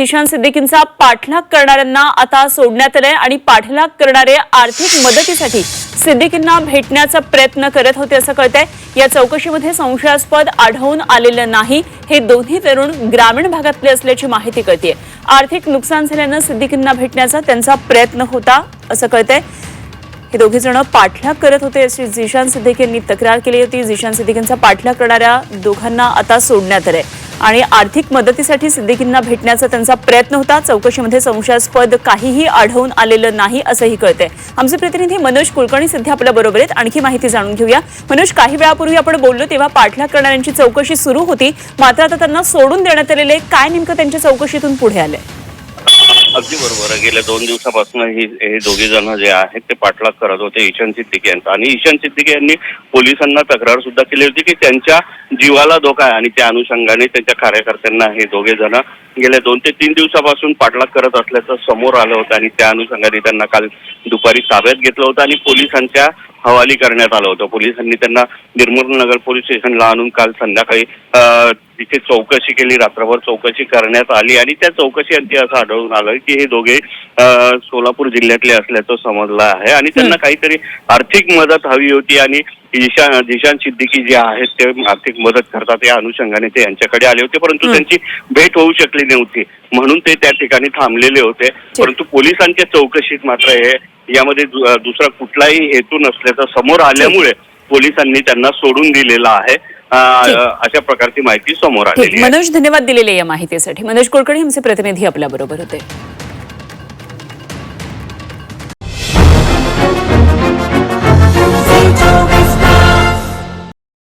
झिशान सिद्दीकींचा पाठलाग करणाऱ्यांना आता सोडण्यात आलंय आणि पाठलाग करणारे आर्थिक मदतीसाठी सिद्दीकींना भेटण्याचा प्रयत्न करत होते असं कळतंय. या चौकशीमध्ये संशयास्पद आढळून आलेलं नाही. हे दोन्ही तरुण ग्रामीण भागातले असल्याची माहिती कळतीये. आर्थिक नुकसान झाल्यानं सिद्दीकींना भेटण्याचा त्यांचा प्रयत्न होता असं कळतंय. हे दोघे जण पाठलाग करत होते अशी झिशान सिद्दीक यांनी तक्रार केली होती. झिशान सिद्दीकींचा पाठलाग करणाऱ्या दोघांना आता सोडण्यात आलंय. आणि आर्थिक मदतीसाठी सिद्दीकींना भेटण्याचा त्यांचा प्रयत्न होता. चौकशीमध्ये संशयास्पद काहीही आढळून आलेलं नाही असंही कळतंय. आमचे प्रतिनिधी मनोज कुलकर्णी सध्या आपल्या बरोबर आहेत. आणखी माहिती जाणून घेऊया. मनोज काही वेळापूर्वी आपण बोललो तेव्हा पाठलाग करणाऱ्यांची चौकशी सुरू होती. मात्र आता त्यांना सोडून देण्यात आलेले काय नेमकं त्यांच्या चौकशीतून पुढे आलंय? अगदी बरोबर गेल्या दोन दिवसापासून ही हे दोघे जण जे आहेत ते पाठलाग करत होते ईशान सिद्दीकी यांचा. आणि ईशान सिद्दीकी यांनी पोलिसांना तक्रार सुद्धा केली होती की त्यांच्या जीवाला धोका आहे. आणि त्या अनुषंगाने त्यांच्या कार्यकर्त्यांना हे दोघे जण गेल्या दोन ते तीन दिवसापासून पाठलाग करत असल्याचं समोर आलं होतं. आणि त्या अनुषंगाने त्यांना काल दुपारी ताब्यात घेतलं होतं. आणि पोलिसांच्या हवाली करण्यात आलं होतं. पोलिसांनी त्यांना निर्मल नगर पोलीस स्टेशनला आणून काल संध्याकाळी तिथे चौकशी केली. रात्रभर चौकशी करण्यात आली आणि त्या चौकशी अंती असं आढळून आलं की हे दोघे सोलापूर जिल्ह्यातले असल्याचं समजलं आहे आणि त्यांना काहीतरी आर्थिक मदत हवी होती आणि ईशा जिशान सिद्दीकी जे आहेत ते आर्थिक मदत करतात या अनुषंगाने ते यांच्याकडे आले होते. परंतु. त्यांची भेट होऊ शकली नव्हती. म्हणून ते त्या ठिकाणी थांबलेले होते. परंतु पोलिसांच्या चौकशीत मात्र हे यामध्ये दुसरा कुठलाही हेतू नसल्याचं समोर आल्यामुळे पोलिसांनी त्यांना सोडून दिलेलं आहे. अशा प्रकारची माहिती समोर आहे. मनोज धन्यवाद दिलेले या माहितीसाठी. मनोज कुलकर्णी आमचे प्रतिनिधी आपल्या बरोबर होते.